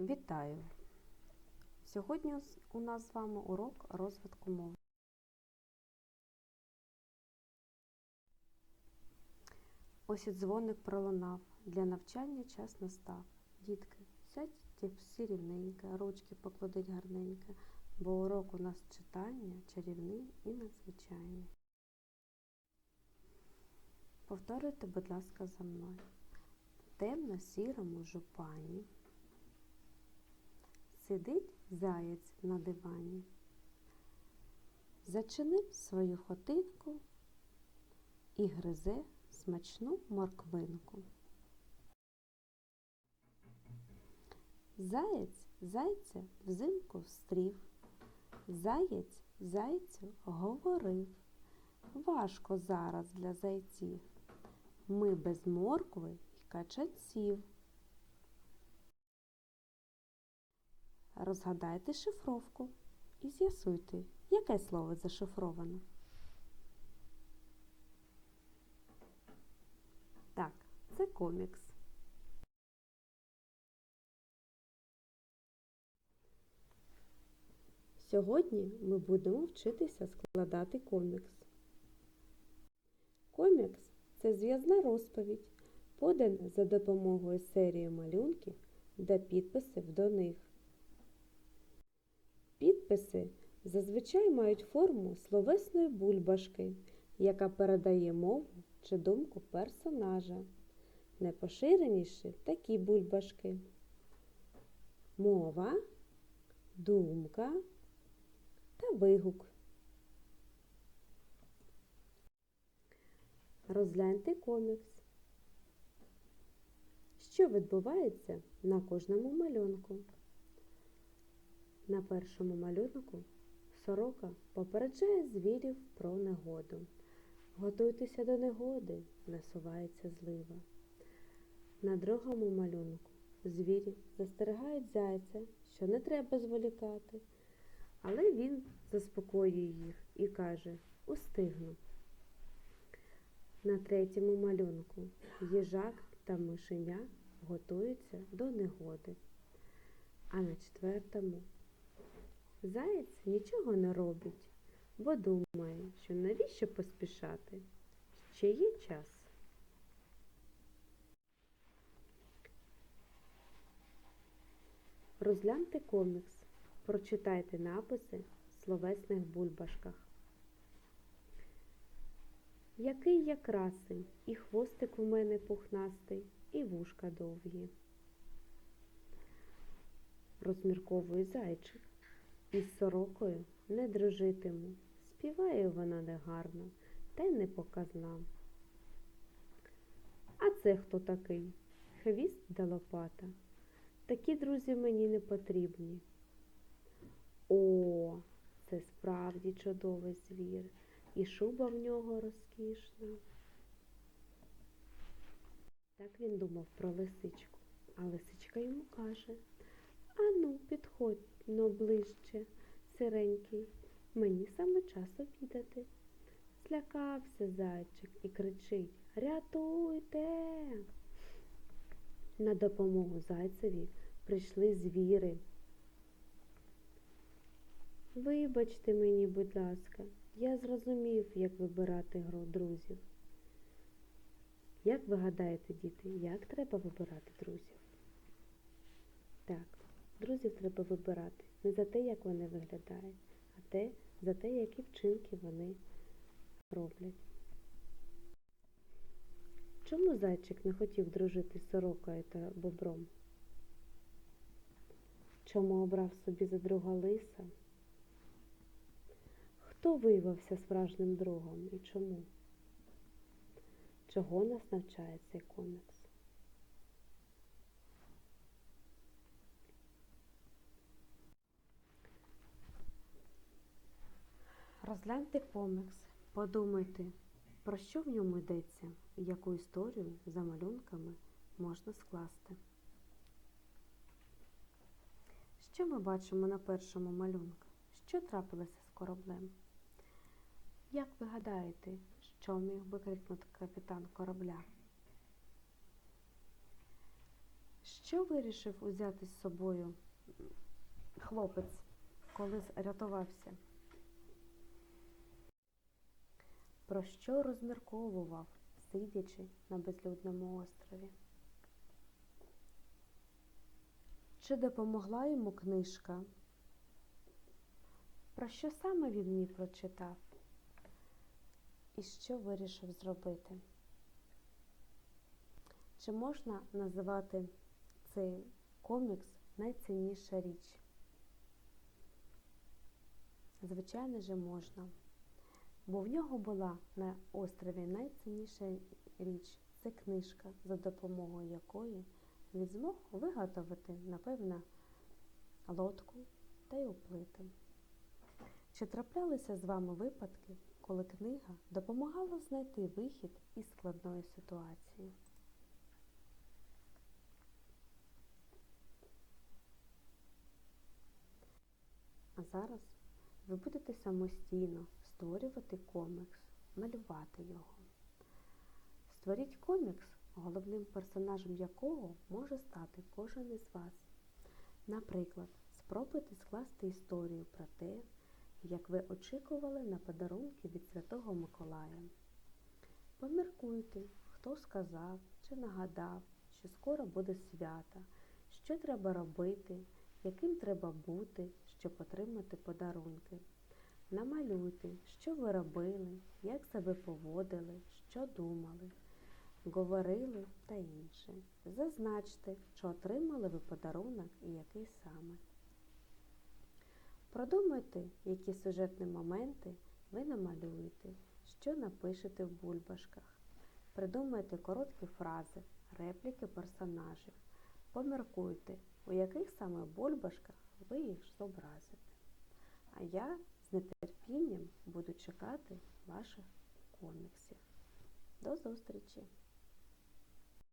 Вітаю! Сьогодні у нас з вами урок розвитку мови. Ось і дзвоник пролунав, для навчання час настав. Дітки, сядьте всі рівненько, ручки покладіть гарненько, бо урок у нас читання чарівний і надзвичайний. Повторюйте, будь ласка, за мною. Темно-сірому жупані сидить заєць на дивані. Зачинив свою хотинку і гризе смачну морквинку. Заєць зайця взимку встрів. Заєць зайцю говорив. Важко зараз для зайців. Ми без моркви й качанців. Розгадайте шифровку і з'ясуйте, яке слово зашифровано. Так, це комікс. Сьогодні ми будемо вчитися складати комікс. Комікс це зв'язна розповідь, подана за допомогою серії малюнків та підписів до них. Підписи зазвичай мають форму словесної бульбашки, яка передає мову чи думку персонажа. Найпоширеніші такі бульбашки. Мова, думка та вигук. Розгляньте комікс. Що відбувається на кожному малюнку? На першому малюнку сорока попереджає звірів про негоду. Готуйтеся до негоди, насувається злива. На другому малюнку звірі застерігають зайця, що не треба зволікати, але він заспокоює їх і каже Устигну. На третьому малюнку їжак та мишеня готуються до негоди. А на четвертому заєць нічого не робить, бо думає, що навіщо поспішати? Ще є час. Розгляньте комікс, прочитайте написи в словесних бульбашках. Який я красень, і хвостик у мене пухнастий, і вушка довгі. Розмірковує зайчик. Із сорокою не дружитиму, співає вона негарно, та й не показна. А це хто такий? Хвіст да лопата. Такі друзі мені не потрібні. О, це справді чудовий звір, і шуба в нього розкішна. Так він думав про лисичку, а лисичка йому каже Ану, підходь но ближче, сиренький, мені саме час обідати. Злякався зайчик і кричить Рятуйте. На допомогу зайцеві прийшли звіри. Вибачте мені, будь ласка, я зрозумів, як вибирати гру друзів. Як ви гадаєте, діти, як треба вибирати друзів? Так, друзів треба вибирати не за те, як вони виглядають, а те, за те, які вчинки вони роблять. Чому зайчик не хотів дружити з сорокою та бобром? Чому обрав собі за друга лиса? Хто виявився справжнім другом і чому? Чого нас навчає цей комікс? Розгляньте комікс, подумайте, про що в ньому йдеться яку історію за малюнками можна скласти. Що ми бачимо на першому малюнку? Що трапилося з кораблем? Як ви гадаєте, що міг би крикнути капітан корабля? Що вирішив узяти з собою хлопець, коли рятувався? Про що розмірковував, сидячи на безлюдному острові? Чи допомогла йому книжка? Про що саме він ній прочитав? І що вирішив зробити? Чи можна називати цей комікс найцінніша річ? Звичайно же можна. Бо в нього була на острові найцінніша річ це книжка, за допомогою якої він змог виготовити, напевно, лодку та й уплити. Чи траплялися з вами випадки, коли книга допомагала знайти вихід із складної ситуації? А зараз ви будете самостійно створювати комікс, малювати його. Створіть комікс, головним персонажем якого може стати кожен із вас. Наприклад, спробуйте скласти історію про те, як ви очікували на подарунки від Святого Миколая. Поміркуйте, хто сказав чи нагадав, що скоро буде свято, що треба робити, яким треба бути, щоб отримати подарунки. Намалюйте, що ви робили, як себе поводили, що думали, говорили та інше. Зазначте, що отримали ви подарунок і який саме. Продумайте, які сюжетні моменти ви намалюєте, що напишете в бульбашках. Придумайте короткі фрази, репліки персонажів. Поміркуйте, у яких саме бульбашках ви їх зобразите. А я нетерпінням буду чекати ваших коміксів. До зустрічі!